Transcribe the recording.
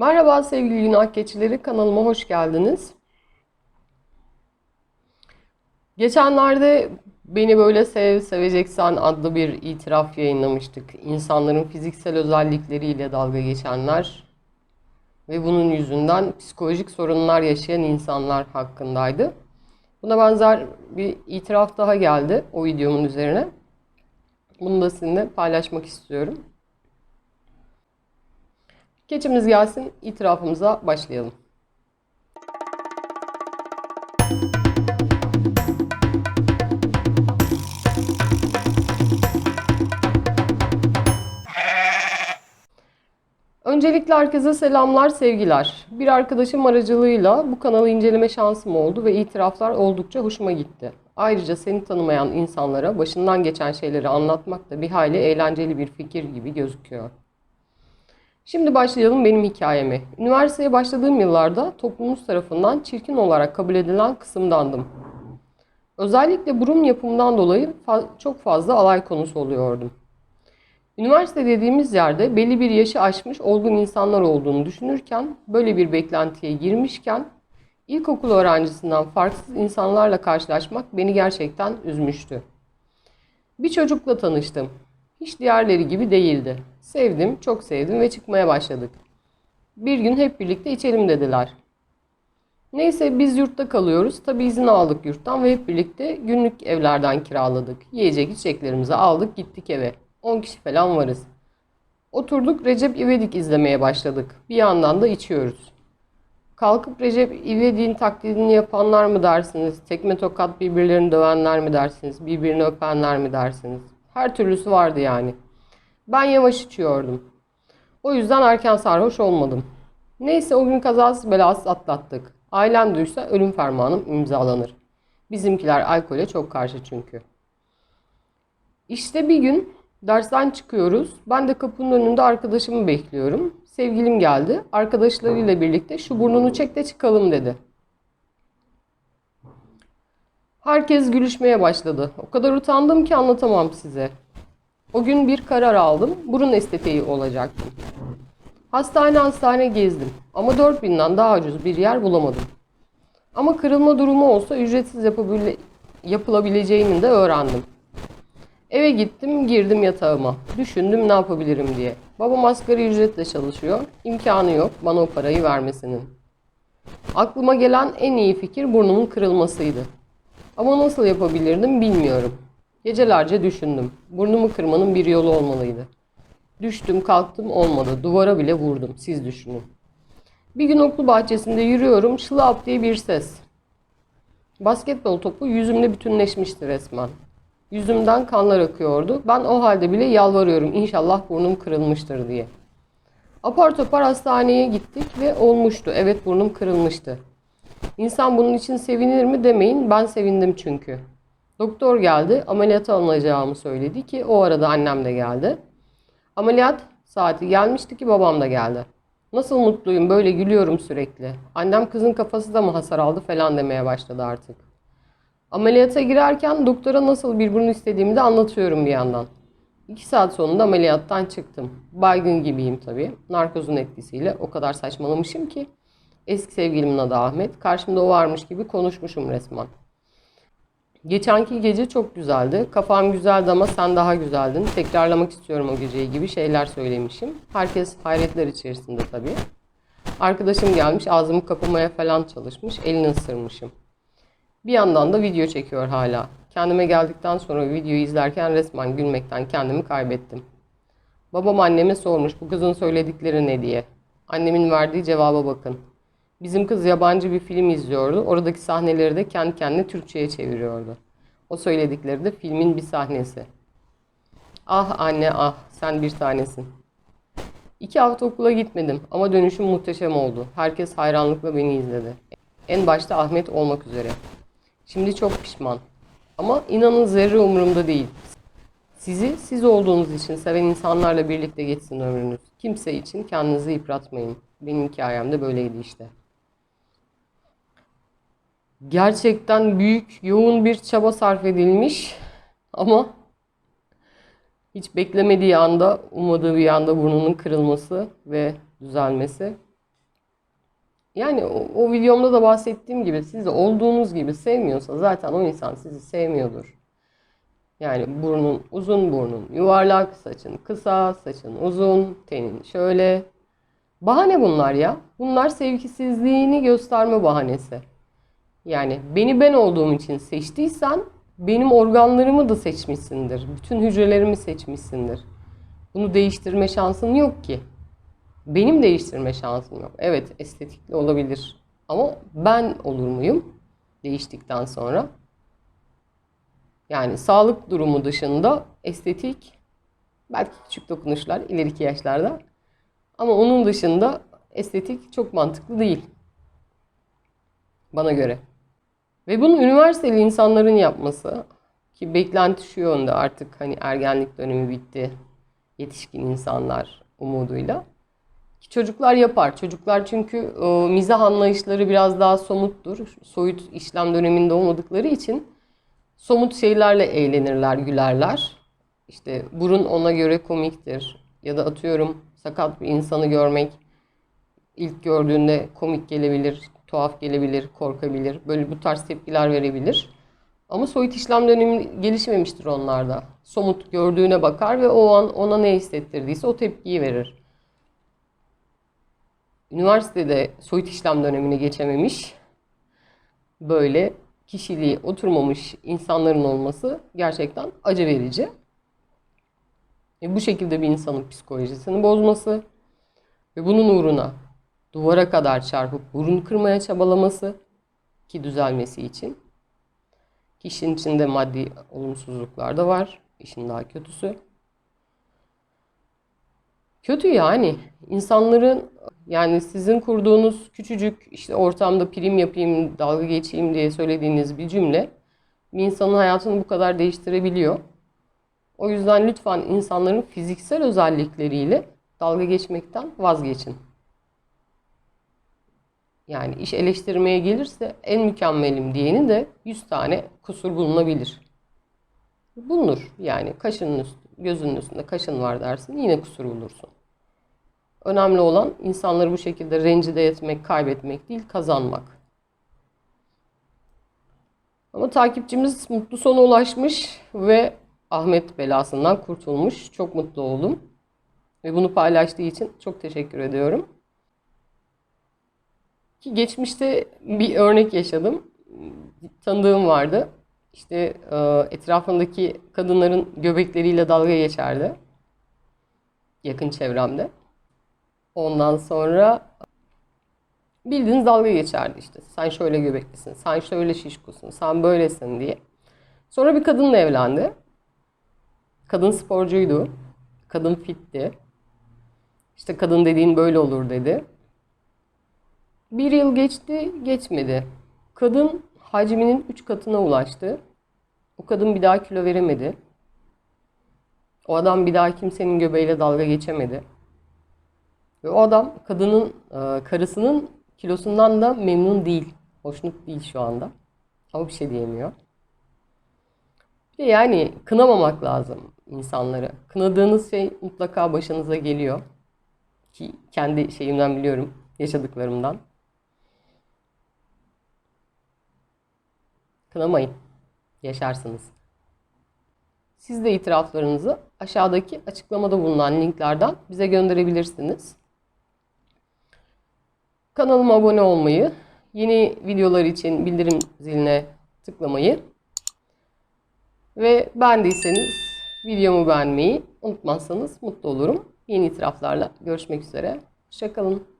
Merhaba sevgili günah keçileri kanalıma hoş geldiniz. Geçenlerde Beni Böyle Sev Seveceksen adlı bir itiraf yayınlamıştık. İnsanların fiziksel özellikleriyle dalga geçenler ve bunun yüzünden psikolojik sorunlar yaşayan insanlar hakkındaydı. Buna benzer bir itiraf daha geldi o videomun üzerine. Bunu da sizinle paylaşmak istiyorum. Keçimiz gelsin, itirafımıza başlayalım. Öncelikle herkese selamlar, sevgiler. Bir arkadaşım aracılığıyla bu kanalı inceleme şansım oldu ve itiraflar oldukça hoşuma gitti. Ayrıca seni tanımayan insanlara başından geçen şeyleri anlatmak da bir hayli eğlenceli bir fikir gibi gözüküyor. Şimdi başlayalım benim hikayeme. Üniversiteye başladığım yıllarda toplumumuz tarafından çirkin olarak kabul edilen kısımdandım. Özellikle burun yapımından dolayı çok fazla alay konusu oluyordum. Üniversite dediğimiz yerde belli bir yaşı aşmış olgun insanlar olduğunu düşünürken, böyle bir beklentiye girmişken, ilkokul öğrencisinden farksız insanlarla karşılaşmak beni gerçekten üzmüştü. Bir çocukla tanıştım. Hiç diğerleri gibi değildi. Sevdim, çok sevdim ve çıkmaya başladık. Bir gün hep birlikte içelim dediler. Neyse biz yurtta kalıyoruz. Tabi izin aldık yurttan ve hep birlikte günlük evlerden kiraladık. Yiyecek içeceklerimizi aldık gittik eve. 10 kişi falan varız. Oturduk Recep İvedik izlemeye başladık. Bir yandan da içiyoruz. Kalkıp Recep İvedik'in taklidini yapanlar mı dersiniz? Tekme tokat birbirlerini dövenler mi dersiniz? Birbirini öpenler mi dersiniz? Her türlüsü vardı yani. Ben yavaş içiyordum. O yüzden erken sarhoş olmadım. Neyse o gün kazasız belasız atlattık. Ailem duysa ölüm fermanım imzalanır. Bizimkiler alkole çok karşı çünkü. İşte bir gün dersten çıkıyoruz. Ben de kapının önünde arkadaşımı bekliyorum. Sevgilim geldi. Arkadaşlarıyla birlikte şu burnunu çek de çıkalım dedi. Herkes gülüşmeye başladı. O kadar utandım ki anlatamam size. O gün bir karar aldım. Burun estetiği olacaktım. Hastane hastane gezdim. Ama 4000'den daha ucuz bir yer bulamadım. Ama kırılma durumu olsa ücretsiz yapabile- yapılabileceğini de öğrendim. Eve gittim, girdim yatağıma. Düşündüm ne yapabilirim diye. Babam asgari ücretle çalışıyor. İmkanı yok bana o parayı vermesinin. Aklıma gelen en iyi fikir burnumun kırılmasıydı. Ama nasıl yapabilirdim bilmiyorum. Gecelerce düşündüm. Burnumu kırmanın bir yolu olmalıydı. Düştüm, kalktım olmadı. Duvara bile vurdum. Siz düşünün. Bir gün okul bahçesinde yürüyorum. Şılap diye bir ses. Basketbol topu yüzümle bütünleşmişti resmen. Yüzümden kanlar akıyordu. Ben o halde bile yalvarıyorum inşallah burnum kırılmıştır diye. Apar topar hastaneye gittik ve olmuştu. Evet burnum kırılmıştı. İnsan bunun için sevinir mi demeyin. Ben sevindim çünkü. Doktor geldi. Ameliyata alınacağımı söyledi ki o arada annem de geldi. Ameliyat saati gelmişti ki babam da geldi. Nasıl mutluyum böyle gülüyorum sürekli. Annem kızın kafası da mı hasar aldı falan demeye başladı artık. Ameliyata girerken doktora nasıl bir burun istediğimi de anlatıyorum bir yandan. İki saat sonunda ameliyattan çıktım. Baygın gibiyim tabii. Narkozun etkisiyle o kadar saçmalamışım ki. Eski sevgilimin adı Ahmet. Karşımda o varmış gibi konuşmuşum resmen. Geçenki gece çok güzeldi. Kafam güzeldi ama sen daha güzeldin. Tekrarlamak istiyorum o geceyi gibi şeyler söylemişim. Herkes hayretler içerisinde tabii. Arkadaşım gelmiş ağzımı kapamaya falan çalışmış. Elini ısırmışım. Bir yandan da video çekiyor hala. Kendime geldikten sonra videoyu izlerken resmen gülmekten kendimi kaybettim. Babam anneme sormuş bu kızın söyledikleri ne diye. Annemin verdiği cevaba bakın. Bizim kız yabancı bir film izliyordu. Oradaki sahneleri de kendi kendine Türkçe'ye çeviriyordu. O söyledikleri de filmin bir sahnesi. Ah anne ah sen bir tanesin. İki hafta okula gitmedim ama dönüşüm muhteşem oldu. Herkes hayranlıkla beni izledi. En başta Ahmet olmak üzere. Şimdi çok pişman. Ama inanın zerre umurumda değil. Sizi siz olduğunuz için seven insanlarla birlikte geçsin ömrünüz. Kimse için kendinizi yıpratmayın. Benim hikayem de böyleydi işte. Gerçekten büyük, yoğun bir çaba sarf edilmiş. Ama hiç beklemediği anda, ummadığı bir anda burnunun kırılması ve düzelmesi Yani o, o videomda da bahsettiğim gibi sizi olduğunuz gibi sevmiyorsa zaten o insan sizi sevmiyordur. Yani burnun uzun burnun yuvarlak, saçın kısa, saçın uzun, tenin şöyle. Bahane bunlar ya. Bunlar sevgisizliğini gösterme bahanesi. Yani beni ben olduğum için seçtiysen benim organlarımı da seçmişsindir. Bütün hücrelerimi seçmişsindir. Bunu değiştirme şansın yok ki. Benim değiştirme şansım yok. Evet estetikli olabilir. Ama ben olur muyum değiştikten sonra? Yani sağlık durumu dışında estetik belki küçük dokunuşlar ileriki yaşlarda ama onun dışında estetik çok mantıklı değil. Bana göre. Ve bunu üniversiteli insanların yapması ki beklenti şu yönde artık hani ergenlik dönemi bitti. Yetişkin insanlar umuduyla. Ki çocuklar yapar. Çocuklar çünkü e, mizah anlayışları biraz daha somuttur. Soyut işlem döneminde olmadıkları için somut şeylerle eğlenirler, gülerler. İşte burun ona göre komiktir. Ya da atıyorum sakat bir insanı görmek ilk gördüğünde komik gelebilir, tuhaf gelebilir, korkabilir. Böyle bu tarz tepkiler verebilir. Ama soyut işlem dönemi gelişmemiştir onlarda. Somut gördüğüne bakar ve o an ona ne hissettirdiyse o tepkiyi verir. Üniversitede soyut işlem dönemine geçememiş, böyle kişiliği oturmamış insanların olması gerçekten acı verici. E bu şekilde bir insanın psikolojisini bozması ve bunun uğruna duvara kadar çarpıp burun kırmaya çabalaması ki düzelmesi için. Kişinin içinde maddi olumsuzluklar da var. İşin daha kötüsü. Kötü yani. İnsanların yani sizin kurduğunuz küçücük işte ortamda prim yapayım, dalga geçeyim diye söylediğiniz bir cümle bir insanın hayatını bu kadar değiştirebiliyor. O yüzden lütfen insanların fiziksel özellikleriyle dalga geçmekten vazgeçin. Yani iş eleştirmeye gelirse en mükemmelim diyeni de 100 tane kusur bulunabilir. Bulunur yani kaşının üstü, gözünün üstünde kaşın var dersin yine kusur bulursun. Önemli olan insanları bu şekilde rencide etmek, kaybetmek değil, kazanmak. Ama takipçimiz mutlu sona ulaşmış ve Ahmet belasından kurtulmuş. Çok mutlu oldum. Ve bunu paylaştığı için çok teşekkür ediyorum. Ki geçmişte bir örnek yaşadım. Tanıdığım vardı. İşte e, etrafındaki kadınların göbekleriyle dalga geçerdi. Yakın çevremde. Ondan sonra bildiğiniz dalga geçerdi işte. Sen şöyle göbeklisin, sen şöyle şişkosun, sen böylesin diye. Sonra bir kadınla evlendi. Kadın sporcuydu. Kadın fitti. İşte kadın dediğin böyle olur dedi. Bir yıl geçti, geçmedi. Kadın hacminin 3 katına ulaştı. O kadın bir daha kilo veremedi. O adam bir daha kimsenin göbeğiyle dalga geçemedi. Ve o adam kadının, e, karısının kilosundan da memnun değil. Hoşnut değil şu anda. Ama bir şey diyemiyor. Bir yani kınamamak lazım insanları. Kınadığınız şey mutlaka başınıza geliyor. Ki kendi şeyimden biliyorum, yaşadıklarımdan. Kınamayın. Yaşarsınız. Siz de itiraflarınızı aşağıdaki açıklamada bulunan linklerden bize gönderebilirsiniz. Kanalıma abone olmayı, yeni videolar için bildirim ziline tıklamayı ve beğendiyseniz videomu beğenmeyi unutmazsanız mutlu olurum. Yeni itiraflarla görüşmek üzere. Hoşçakalın.